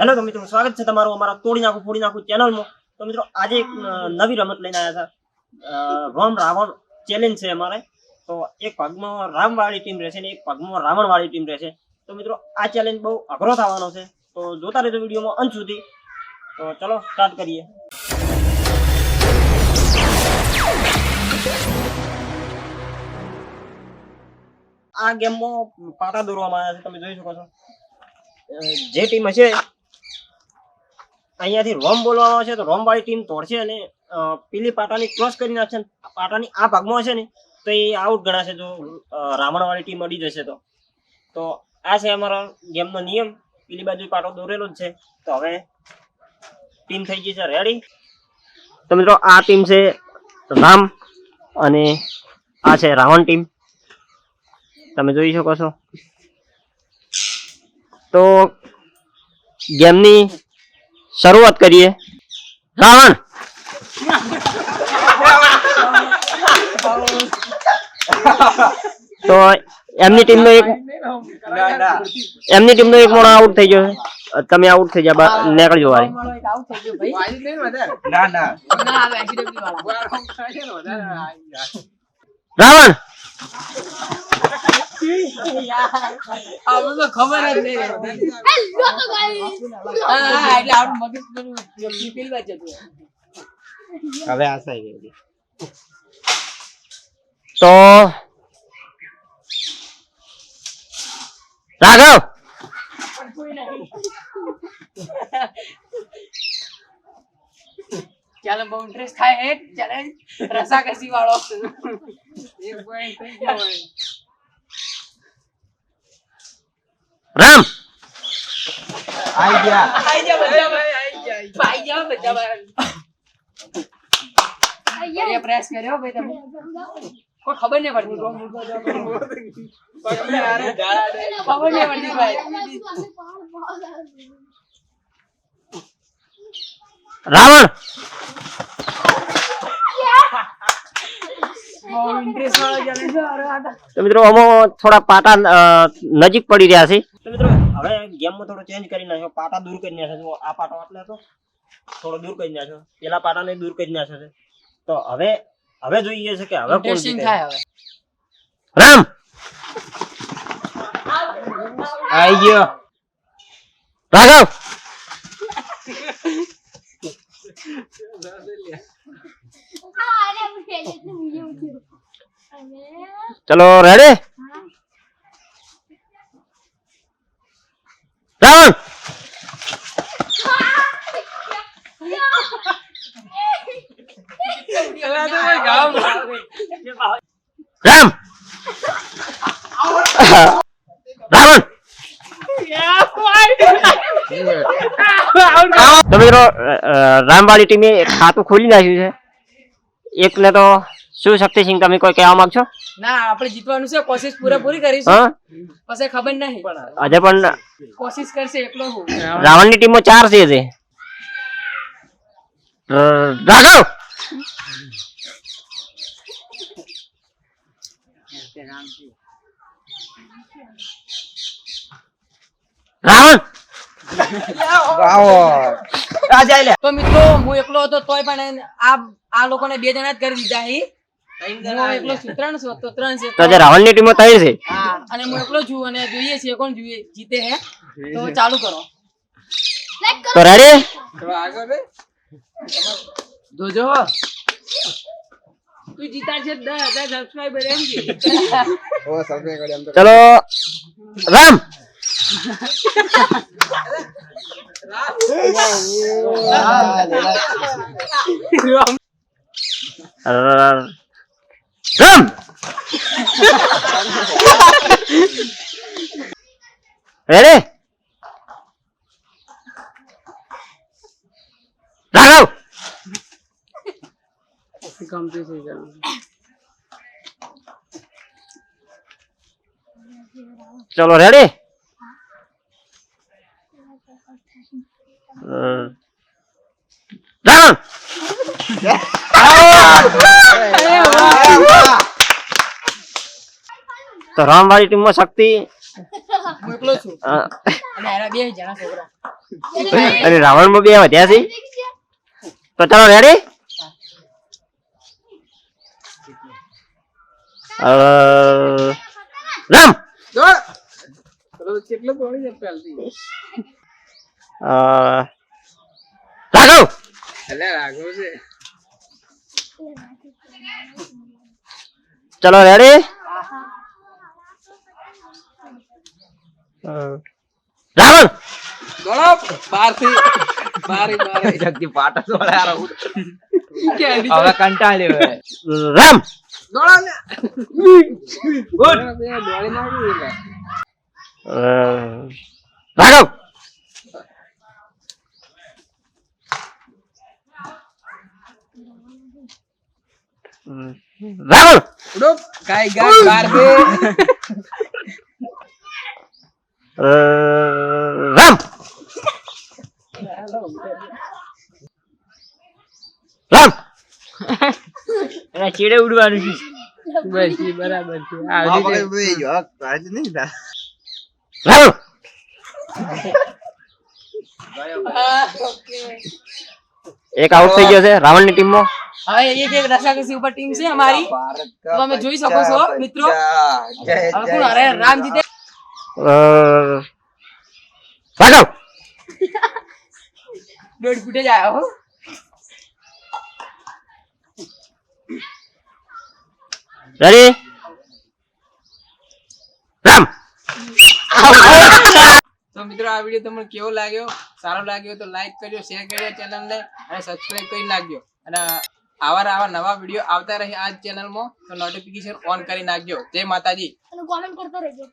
Hello તો મિત્રો, સ્વાગત છે તમારું અમારા તોડી નાખું, ફોડી નાખું ચેનલમાં તો મિત્રો, આજે એક નવી રમત લઈને આવ્યા હતા. રોમ રાવણ ચેલેન્જ છે અમારે. તો એક પગમાં રામવાળી ટીમ રહેશે ને એક ભાગમાં રાવણવાળી ટીમ રહેશે. તો મિત્રો, આ ચેલેન્જ બહુ અઘરો થવાનો છે. તો જોતા રહેજો વિડીયોમાં અંત સુધી. તો ચલો સ્ટાર્ટ કરીએ. આ ગેમમાં પાટા દોરવામાં આવ્યા છે. તમે જોઈ શકો છો. જે ટીમ હશે અહીંયાથી રોમ બોલવાનો છે, તો રોમ વાળી ટીમ તોડશે અને પીલી પાટાની ક્રોસ કરી નાખશે પાટાની આ ભાગમાં હશે ને, તો એ આઉટ ગણાશે જો રાવણ વાળી ટીમ અડી જશે તો. તો આ છે અમારા ગેમનો નિયમ. પેલી બાજુ પાટો દોરેલો જ છે. તો હવે ટીમ થઈ ગઈ છે રેડી તો મિત્રો, આ ટીમ છે રામ અને આ છે રાવણ ટીમ તમે જોઈ શકો છો. તો ગેમની શરૂઆત કરીએ રાવણ તો એમની ટીમનો એક એમની ટીમનો એક મોણો આઉટ થઈ ગયો છે તમે આઉટ થઈ ગયા બા- નીકળજો વારી ના ના ખબર જ નહીં રહેતી. હા, હા, એટલે આપણું મગજ પેલું પેલું જ હતું. હવે ગઈ. તો રાઘવ! ચાલો બહુ ઇન્ટરેસ્ટ થાય હે. ચાલે. રસાકસી વાળો. એક પોઈન્ટ થઈ ગયો રામ આઈ ગયા આઈ જા બધા ભાઈ, આઈ જા, આઈ જા બધા ભાઈ. press કર્યો ભાઈ તમે કોઈ ખબર નહીં પડતી ખબર નહીં પડતી ભાઈ રાવણ. તો મિત્રો અમો થોડા પાટા નજીક પડી રહ્યા છે તો મિત્રો હવે ગેમમાં થોડો ચેન્જ કરી નાખ્યો. પાટા દૂર કરી નાખ્યો જો આ પાટો આટલે હતો થોડો દૂર કરી નાખ્યો. પેલા પાટાને દૂર કરી નાખ્યો છે. તો હવે હવે જોઈએ છે કે હવે કોણ જીતે. થાય હવે. રામ! આઈ ગયો. રાઘવ! ચલો રેડી રાવણ! રામ! રાવણ! રામવાળી ટીમે ખાતું ખોલી નાખ્યું છે. એકને તો શું શક્તિસિંહ, તમે કોઈ કહેવા માંગશો? ના આપણે જીતવાનું છે કોશિશ પૂરેપૂરી કરીશું. પછી ખબર નહીં. આજે પણ કોશિશ કરશે એકલો હું. રાવણની ટીમમાં ચાર છે જે ર- રાઘવ! રાવણ! તો મિત્રો હું એકલો હતો તોય પણ આ આ લોકોને બે જણા જ કરી દીધા હી હું ત્રણ છું તો ત્રણ છે રાવણની ટીમમાં ત્રણ છે? અને હું એકલો છું અને જોઈએ છીએ કોણ જોઈએ જીતે હે. તો ચાલુ કરો. તો રેડી જોજો તું જીતા છે દસ હજાર એમ કે. ઓ તો. ચલો રામ. રામ. રેડી રાઘવ ગમતું થઈ ગયું ચલો રેડી રાવણ તો રામવાળી ટીમમાં શક્તિ? હું એકલો અને એના બે જણા છોકરા. અને રાવણમાં બે વધ્યા છે તો ચાલો રેડી રામ! રાઘવ! રાઘવ છે. ચલો રેડી રાવણ દોડો બારથી બાર બાર. જગતી પાટા દોડે હારો. કેન્ડી હવે કંટાળ્યો હવે. રામ! રાઘવ! રાવણ ઉડો. ગાય ગાય બાર બે રામ! રામ! એના ચેડે ઉડવાનું છે. બસ બરાબર છે. આ આવી રીતે. બધું જો, આજ નહીં થા. રાવણ એક આઉટ થઈ ગયો છે રાવણની ટીમમાં. હવે એક એક રસાકસી ઉપર ટીમ છે અમારી. તો તમે જોઈ શકો છો, મિત્રો. જય હવે કોણ હારે? રામ જીતે. રાઘવ દોઢ ફૂટે જ આવ્યો રેડી રામ! તો મિત્રો આ વીડિયો તમને કેવો લાગ્યો? સારો લાગ્યો તો લાઈક કરજો શેર કરજો ચેનલને અને સબસ્ક્રાઇબ કરી નાખજો. અને આવા આવા નવા વીડિયો આવતા રહે આ ચેનલમાં તો નોટિફિકેશન ઓન કરી નાખજો. જય માતાજી. અને કોમેન્ટ કરતો રહેજો.